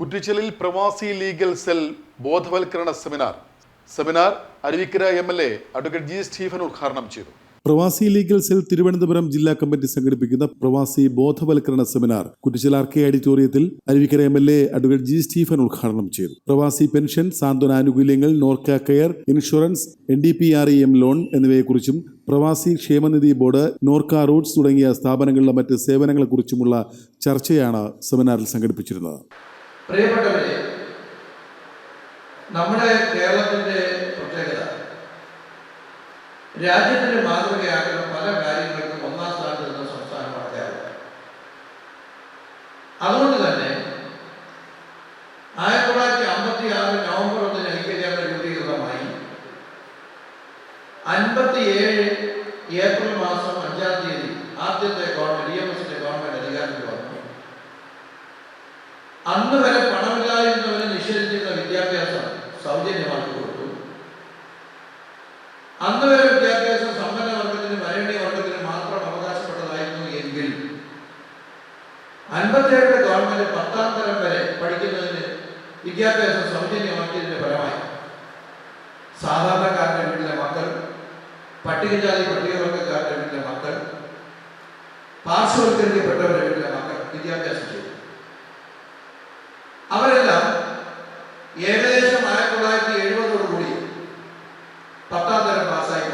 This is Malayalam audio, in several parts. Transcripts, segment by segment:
കുറ്റിച്ചലിൽ പ്രവാസി ലീഗൽ സെൽ ബോധവൽക്കരണ seminar. Seminar Aruvikkara M L A advocate G Stephen ഉദ്ഘാടനം ചെയ്തു. പ്രവാസി ലീഗൽ സെൽ തിരുവനന്തപുരം ജില്ലാ കമ്മിറ്റി സംഘടിപ്പിക്കുന്ന പ്രവാസി ബോധവൽക്കരണ സെമിനാർ കുറ്റിച്ചൽ ആർ കെ ഓഡിറ്റോറിയത്തിൽ Aruvikkara M L A advocate G Stephen ഉദ്ഘാടനം ചെയ്തു. പ്രവാസി പെൻഷൻ സാന്ത്വന ആനുകൂല്യങ്ങൾ Norka care insurance N D P R E M loan എന്നിവയെക്കുറിച്ചും പ്രവാസി ക്ഷേമനിധി ബോർഡ് നോർക്ക റൂട്ട്സ് തുടങ്ങിയ സ്ഥാപനങ്ങളിലെ മറ്റ് സേവനങ്ങളെക്കുറിച്ചുമുള്ള ചർച്ചയാണ് സെമിനാറിൽ സംഘടിപ്പിച്ചിരുന്നത്. പ്രിയപ്പെട്ടവരെ നമ്മുടെ കേരളത്തിന്റെ പ്രത്യേകത. രാജ്യത്തിന്റെ മാതൃകയാക്കുന്ന പല കാര്യങ്ങൾക്കും ഒന്നാം സ്ഥാനത്ത് നിന്ന സംസ്ഥാനമാണ് കേരളം. അതുകൊണ്ട് തന്നെ ആയിരത്തി തൊള്ളായിരത്തി അമ്പത്തി ആറ് നവംബർ ഒന്നിന് ഐക്യകേരള രൂപീകൃതമായി. അൻപത്തിയേഴ് ഏപ്രിൽ മാസം അഞ്ചാം തീയതി ആദ്യത്തെ ഗവൺമെന്റ് ഡി എം എസിന്റെ ഗവൺമെന്റ് അധികാരത്തിൽ വന്നു അന്ന് വരെ പണമില്ലായിരുന്നവരെ നിഷേധിച്ചിരുന്ന വിദ്യാഭ്യാസം സൗജന്യമാക്കി കൊടുത്തു. അന്ന് വരെ വിദ്യാഭ്യാസം സമ്പന്ന വർഗത്തിന് വരേണ്യ വർഗത്തിന് മാത്രം അവകാശപ്പെട്ടതായിരുന്നു എങ്കിൽ അൻപത്തിയേഴ് ഗവൺമെന്റ് പത്താം തരം വരെ പഠിക്കുന്നതിന് വിദ്യാഭ്യാസം സൗജന്യമാക്കിയതിന്റെ ഫലമായി സാധാരണക്കാരന്റെ വീട്ടിലെ മക്കൾ പട്ടികജാതി പട്ടികവർഗക്കാരുടെ വീട്ടിലെ മക്കൾ പാർശ്വവൽക്കരിക്കപ്പെട്ടവരുടെ വീട്ടിലെ മക്കൾ വിദ്യാഭ്യാസം ചെയ്തു. ഏകദേശം ആയിരത്തി തൊള്ളായിരത്തി എഴുപതോടുകൂടി പത്താം തരം പാസ്സായി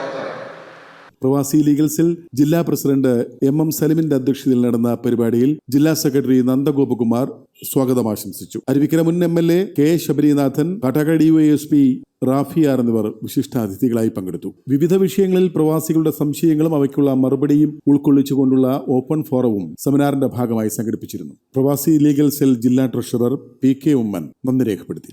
പ്രവാസി ലീഗൽസിൽ ജില്ലാ പ്രസിഡന്റ് എം എം സലിമിന്റെ അധ്യക്ഷതയിൽ നടന്ന പരിപാടിയിൽ ജില്ലാ സെക്രട്ടറി നന്ദഗോപകുമാർ സ്വാഗതം ആശംസിച്ചു. അരുവിക്കര മുൻ M L A K Sabarinathan Kattakada D S P Rafiyar എന്നിവർ വിശിഷ്ടാതിഥികളായി പങ്കെടുത്തു. വിവിധ വിഷയങ്ങളിൽ പ്രവാസികളുടെ സംശയങ്ങളും അവയ്ക്കുള്ള മറുപടിയും ഉൾക്കൊള്ളിച്ചുകൊണ്ടുള്ള ഓപ്പൺ ഫോറവും സെമിനാറിന്റെ ഭാഗമായി സംഘടിപ്പിച്ചിരുന്നു. പ്രവാസി ലീഗൽ സെൽ ജില്ലാ ട്രഷറർ പി കെ ഉമ്മൻ നന്ദി രേഖപ്പെടുത്തി.